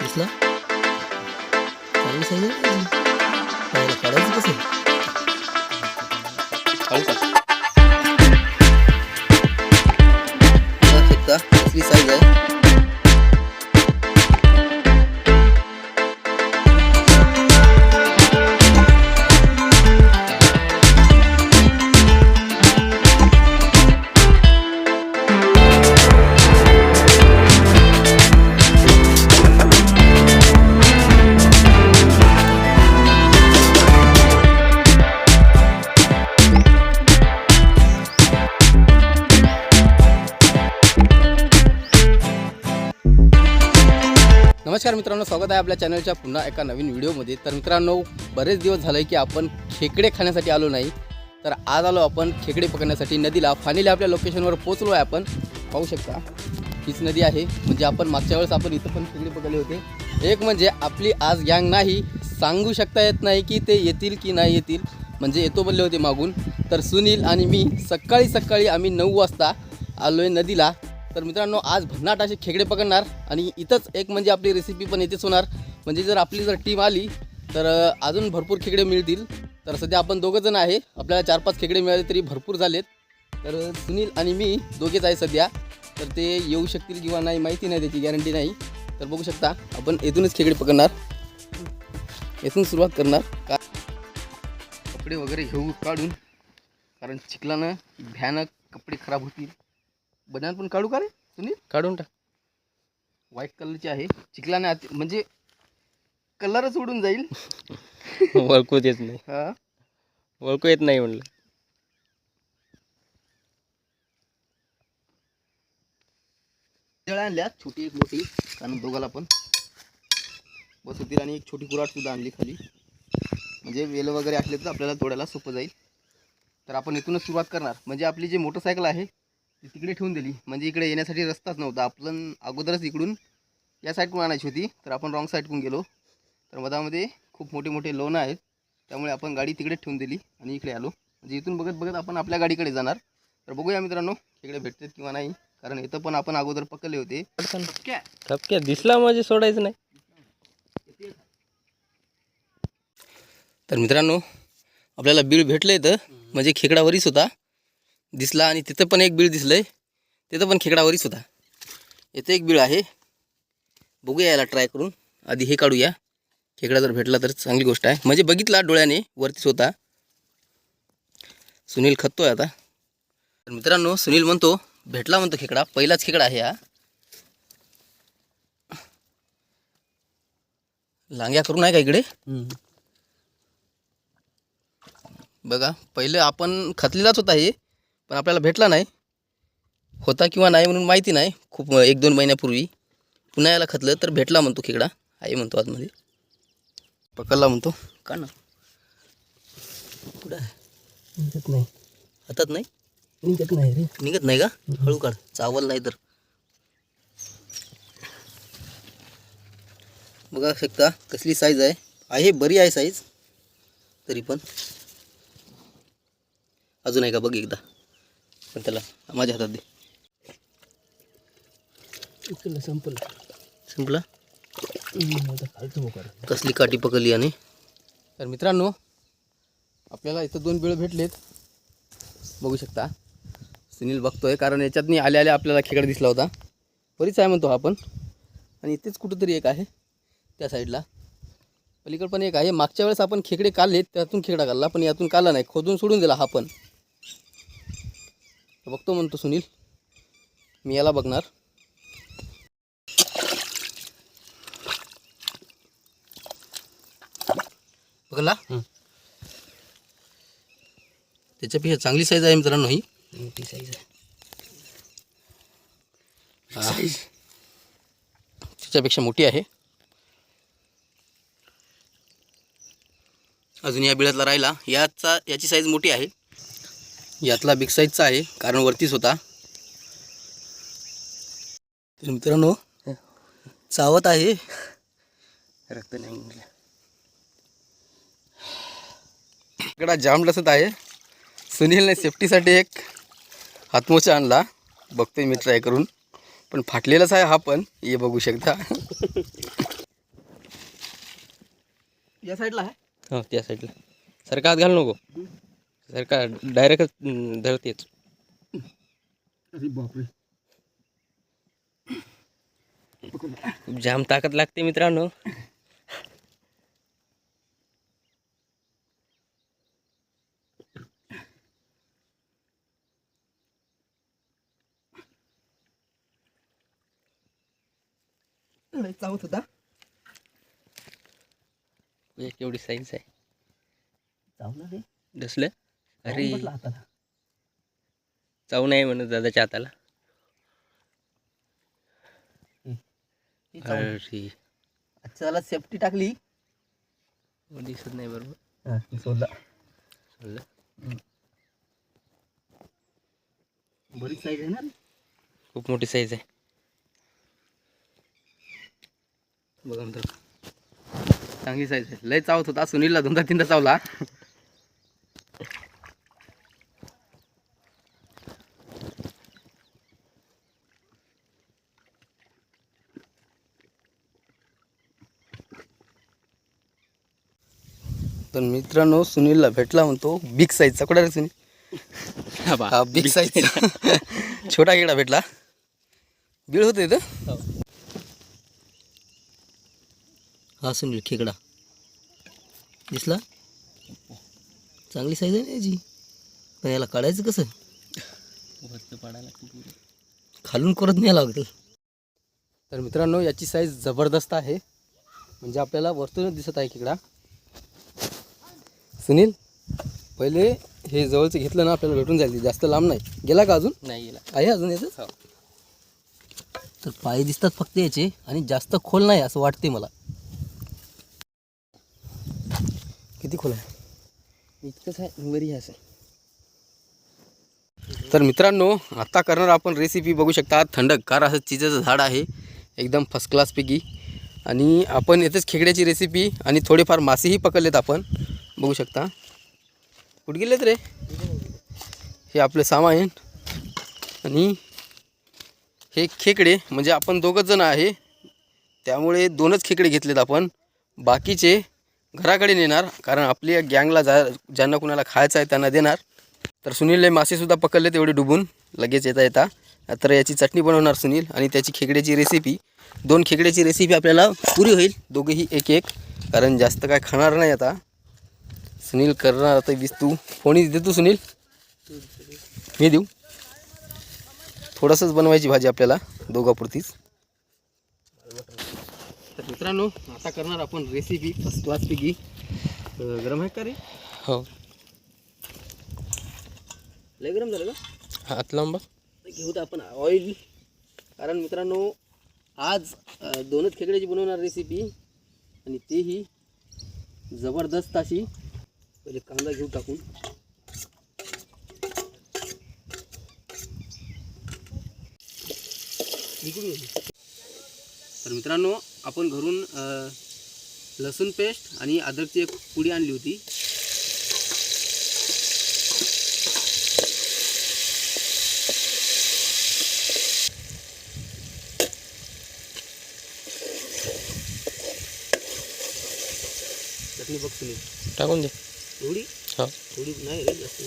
दिसला चांगली साईज पाहायला काढायचं कसं नमस्कार मित्रांनो स्वागत आहे आपल्या चॅनलच्या पुन्हा एका नवीन व्हिडिओमध्ये. तर मित्रांनो बरेच दिवस झाले की आपण खेकडे खाण्यासाठी आलो नाही. तर आज आलो आपण खेकडे पकडण्यासाठी नदीला. फायनली आपल्या लोकेशनवर पोचलो आहे आपण. पाहू शकता हीच नदी आहे. म्हणजे आपण मागच्या वेळेस आपण इथं पण खेकडे पकडले होते. एक म्हणजे आपली आज गँग नाही. सांगू शकता येत नाही की ते येतील की नाही येतील. म्हणजे येतो बोलले होते मागून. तर सुनील आणि मी सकाळी सकाळी आम्ही नऊ वाजता आलो आहे नदीला. तर मित्रांनो आज भन्नाट असे खेकडे पकडणार आणि इथंच एक म्हणजे आपली रेसिपी पण इथेच होणार. म्हणजे जर आपली जर टीम आली तर अजून भरपूर खेकडे मिळतील. तर सध्या आपण दोघं जण आहे. आपल्याला चार पाच खेकडे मिळाले तरी भरपूर झालेत. तर सुनील आणि मी दोघेच आहे सध्या. तर ते येऊ शकतील किंवा नाही माहिती नाही त्याची गॅरंटी नाही. तर बघू शकता आपण येथूनच खेकडे पकडणार. येथून सुरुवात करणार. का कपडे वगैरे घेऊ काढून. कारण चिखलानं भयानक कपडे खराब होतील. बनान पण काढू का रे सुनील? काढून टाक. व्हाईट कलरची आहे. चिखलाने आत म्हणजे कलरच उडून जाईल. ओळखूच येत नाही. हा? ओळखू येत नाही म्हणलं. आणल्या छोटी एक मोठी कारण दोघाला पण. बस होतील आणि एक छोटी कुराट सुद्धा आणली खाली. म्हणजे वेल वगैरे असले तर आपल्याला तोडायला सोपं जाईल. तर आपण इथूनच सुरुवात करणार. म्हणजे आपली जी मोटरसायकल आहे ती तिकडे ठेवून दिली. म्हणजे इकडे येण्यासाठी रस्ताच नव्हता. आपण अगोदरच इकडून या साईडकडून आणायची होती. तर आपण रॉंग साईडकडून गेलो. तर मधामध्ये खूप मोठे मोठे लोन आहेत. त्यामुळे आपण गाडी तिकडे ठेवून दिली आणि इकडे आलो. म्हणजे इथून बघत बघत आपण आपल्या गाडीकडे जाणार. तर बघूया मित्रांनो इकडे भेटतात किंवा नाही. कारण इथं पण आपण अगोदर पकडले होते. थपक्या. दिसला म्हणजे सोडायचं नाही. तर मित्रांनो आपल्याला बिळ भेटलं इथं. म्हणजे खेकडावरीच होता. दिसला आणि तिथं पण एक बिळ दिसलंय. तिथं पण खेकडावरीच होता इथं एक बिळ आहे. बघूया याला ट्राय करून. आधी हे काढूया. खेकडा जर भेटला तर चांगली गोष्ट आहे. म्हणजे बघितला डोळ्याने वरतीच होता सुनील खततोय आता. तर मित्रांनो सुनील म्हणतो भेटला म्हणतो खेकडा. पहिलाच खेकडा आहे हा. लांग्या करून आहे का इकडे बघा पहिलं आपण खतलेलाच होता हे. पण आपल्याला भेटला नाही. होता किंवा नाही म्हणून माहिती नाही. खूप एक दोन महिन्यापूर्वी पुन्हा याला खतलं तर भेटला म्हणतो खेकडा. आहे म्हणतो आतमध्ये. पकडला म्हणतो. का ना? कुठं निघत नाही. हातात नाही? निघत नाही रे. निघत नाही का? हळू काढ. चावल नाही तर. बघा शकता कसली साईज आहे. आहे बरी आहे साईज तरी पण. अजून आहे का? बघ एकदा. पण त्याला माझ्या हातात दे. संपलं. संपला? कसली काठी पकडली आणि तर मित्रांनो आपल्याला इथं दोन बिळ भेटलेत. बघू शकता. सुनील बघतोय कारण याच्यातनी आल्या आल्या आपल्याला खेकडा दिसला होता. बरीच आहे म्हणतो हा आपण आणि इथेच कुठंतरी एक आहे त्या साईडला. पलीकडे पण एक आहे. मागच्या वेळेस आपण खेकडे काढलेत त्यातून खेकडा काढला पण यातून काढला नाही. खोदून सोडून दिला हा पण. बघतो म्हणतो सुनील. मी याला बघणार. बघला. त्याच्यापेक्षा चांगली साईज आहे मित्रांनो ही. मोठी साईज आहे. त्याच्यापेक्षा मोठी आहे. अजून या बिळातला राहिला. याचा याची साईज मोठी आहे. यातला बिग साईजचा आहे. कारण वरतीच होता. तर मित्रांनो चावत आहे. रक्त नाही. इकडा जाम लसत आहे. सुनीलने सेफ्टीसाठी एक हातमोचा आणला. बघतोय मी ट्राय करून. पण फाटलेलाच आहे हा पण. हे बघू शकता. या साईडला आहे. हो त्या साईडला सरका हात घाल नको. सरका डायरेक्टच धरतेच अरे बापरे. खूप जाम ताकद लागते मित्रांनो. लय चावत होता. एक एवढी साईज आहे. चावला रे. डसलं अरे. हाताला. चावू नाही म्हणत दादाच्या हाताला. अरे. त्याला सेफ्टी टाकली. दिसत नाही बरोबर. सोडला. सोडलं. बरीच साईज आहे ना. खूप मोठी साईज आहे. बघा मित्र चांगली साईज आहे. लय चावत होता. सुनीलला दोनदा तीनदा चावला. तर मित्रांनो सुनीलला भेटला म्हणतो बिग साईजचा कुठं रे सुनील? हा बिग साईज छोटा खेळा भेटला. बीळ होतं इथं? हा. सुनील खेकडा. दिसला? चांगली साईज आहे ना याची. पण याला काढायचं कसं? पाडायला. खालून करत नाही लागतं तर मित्रांनो याची साईज जबरदस्त आहे. म्हणजे आपल्याला वरतूनच दिसत आहे खेकडा. सुनील पहिले हे जवळचं घेतलं ना आपल्याला भेटून जाईल जास्त लांब नाही. गेला का अजून? नाही गेला. आहे अजून याचं? हो. तर पाय दिसतात फक्त याचे आणि जास्त खोल नाही असं वाटते मला. किती खोल आहे? इतकंच आहे? वरी असं. तर मित्रांनो आता करणार आपण रेसिपी बघू शकता. थंडगार असं चिजेचं झाड आहे. एकदम फर्स्ट क्लासपैकी आणि आपण येथेच खेकड्याची रेसिपी आणि थोडेफार मासेही पकडलेत आपण. बघू शकता. कुठे गेलेत रे? हे आपले सामान आणि हे खेकडे म्हणजे आपण दोघंच जण आहे. त्यामुळे दोनच खेकडे घेतलेत आपण. बाकीचे घराकडे नेणार कारण आपल्या गँगला जा ज्यांना कुणाला खायचं आहे त्यांना देणार. तर सुनीलने मासेसुद्धा पकडले तेवढे डुबून. लगेच येता येता. तर याची चटणी बनवणार सुनील आणि त्याची खेकड्याची रेसिपी दोन खेकड्याची रेसिपी आपल्याला पुरी होईल. दोघेही एक एक कारण जास्त काय खाणार नाही आता. सुनील करणार आता वीस तू। फोनी दे तू सुनील। मी देऊ। थोडंसंच बनवायची भाजी आपल्याला दोघापुरतीच. तर मित्रांनो आता करणार आपण रेसिपी फर्स्ट क्लासपैकी गरम आहे का रे? हो. लय गरम झालं का हात लांबा घेऊत आपण ऑइल कारण मित्रांनो आज दोनच खेकड्याची बनवणार रेसिपी आणि तेही जबरदस्त अशी. पहिले कांदा घेऊ टाकून. तर मित्रांनो आपण घरून लसूण पेस्ट आणि अद्रकची एक पुडी आणली होती. चटणी टाकून दे. हो. थोडी नाही रे जास्त.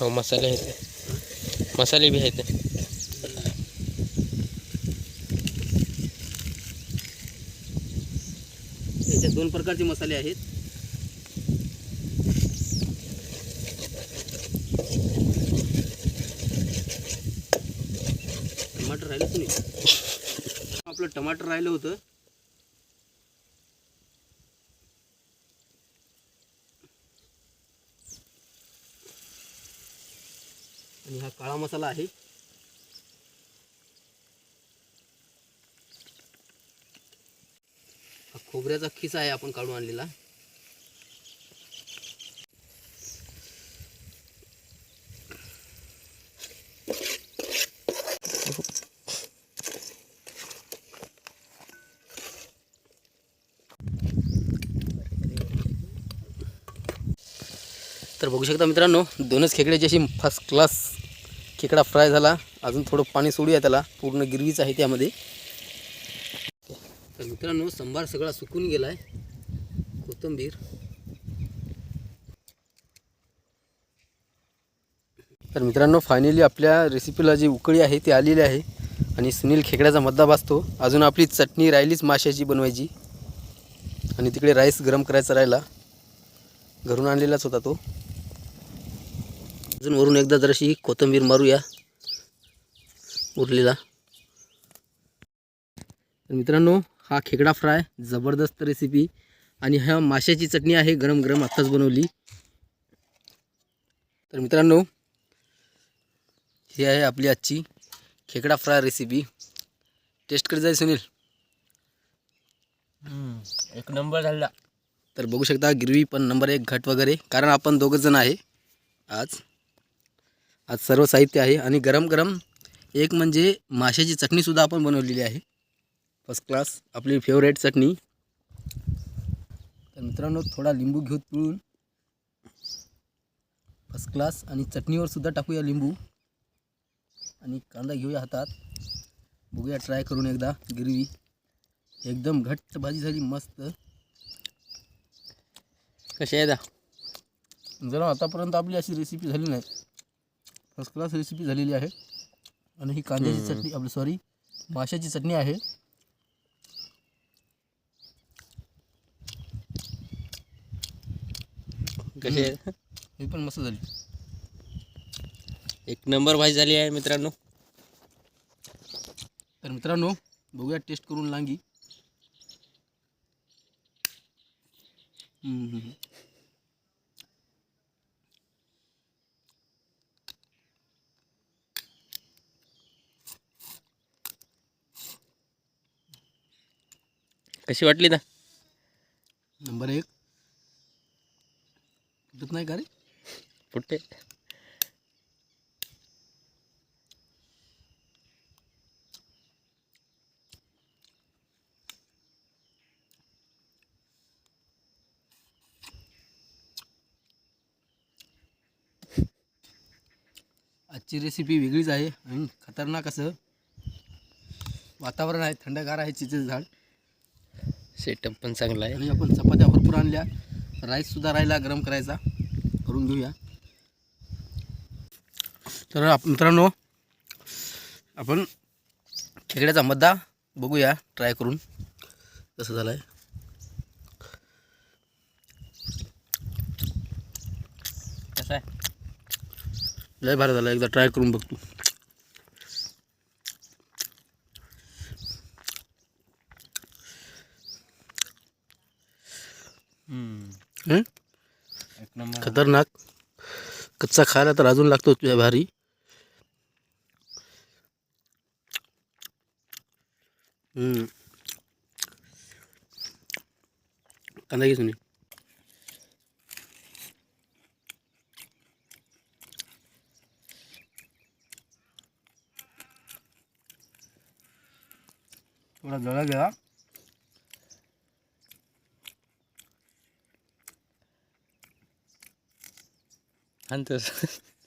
हो मसाले आहेत मसाले बी आहेत याच्यात दोन प्रकारचे मसाले आहेत. टमाटर राहिलं तुम्ही आपलं टमाटर राहिलं होतं. हा काळा मसाला आहे. हा खोबऱ्याचा खिसा आहे आपण काढून आणलेला. तर बघू शकता मित्रांनो दोनच खेकड्याची अशी फर्स्ट क्लास खेकडा फ्राय झाला. अजून थोडं पाणी सोडूया त्याला. पूर्ण गिरवीच आहे त्यामध्ये. तर मित्रांनो संभार सगळा सुकून गेला आहे कोथंबीर. तर मित्रांनो फायनली आपल्या रेसिपीला जी उकळी आहे ती आलेली आहे. आणि सुनील खेकड्याचा मद्दा भासतो अजून आपली चटणी राहिलीच माशाची बनवायची. आणि तिकडे राईस गरम करायचा राहिला. घरून आणलेलाच होता तो. अजून वरून एकदा जराशी कोथिंबीर मारूया उरलेला. तर मित्रांनो हा खेकडा फ्राय जबरदस्त रेसिपी आणि ह्या माशाची चटणी आहे गरम गरम आत्ताच बनवली. तर मित्रांनो ही आहे आपली आजची खेकडा फ्राय रेसिपी टेस्ट कधी जाईल सुनील? एक नंबर झाला. तर बघू शकता गिरवी पण नंबर एक घट वगैरे कारण आपण दोघंच जण आहे आज. आज सर्व साहित्य आहे आणि गरम गरम एक म्हणजे माशाची चटणीसुद्धा आपण बनवलेली आहे. फर्स्ट क्लास आपली फेवरेट चटणी. तर मित्रांनो थोडा लिंबू घेऊ पिळून फर्स्ट क्लास आणि चटणीवर सुद्धा टाकूया लिंबू. आणि कांदा घेऊया हातात. बघूया ट्राय करून एकदा गिरवी एकदम घट्ट भाजी झाली मस्त. कशी आहे दा? जरा आतापर्यंत आपली अशी रेसिपी झाली नाही. फर्स्ट क्लास रेसिपी झालेली आहे. आणि ही कांद्याची चटणी आपली सॉरी माशाची चटणी आहे. कशी आहे? ही पण मस्त झाली. एक नंबर भाजी झाली आहे मित्रांनो. तर मित्रांनो बघूया टेस्ट करून लांगी. हम्म, हम्म. कशी वाटली दा? नंबर एक. फुटत नाही का रे? फुटते आजची रेसिपी वेगळीच आहे आणि खतरनाक असं वातावरण आहे थंडगार आहे चिचेचं झाड. सेटअप पण चांगला आहे. आणि आपण चपात्या भरपूर आणल्या. राईससुद्धा राहिला गरम करायचा. करून घेऊया. तर आप मित्रांनो आपण खेकड्याचा मद्दा बघूया ट्राय करून. कसं झालं आहे कसं आहे? लय भारी झाला एकदा ट्राय करून बघ तू हं? एक नंबर खतरनाक. कच्चा खायला तर अजून लागतो तुझ्या भारी. कांदा घे सुनील थोडा जळा घ्या. Antes.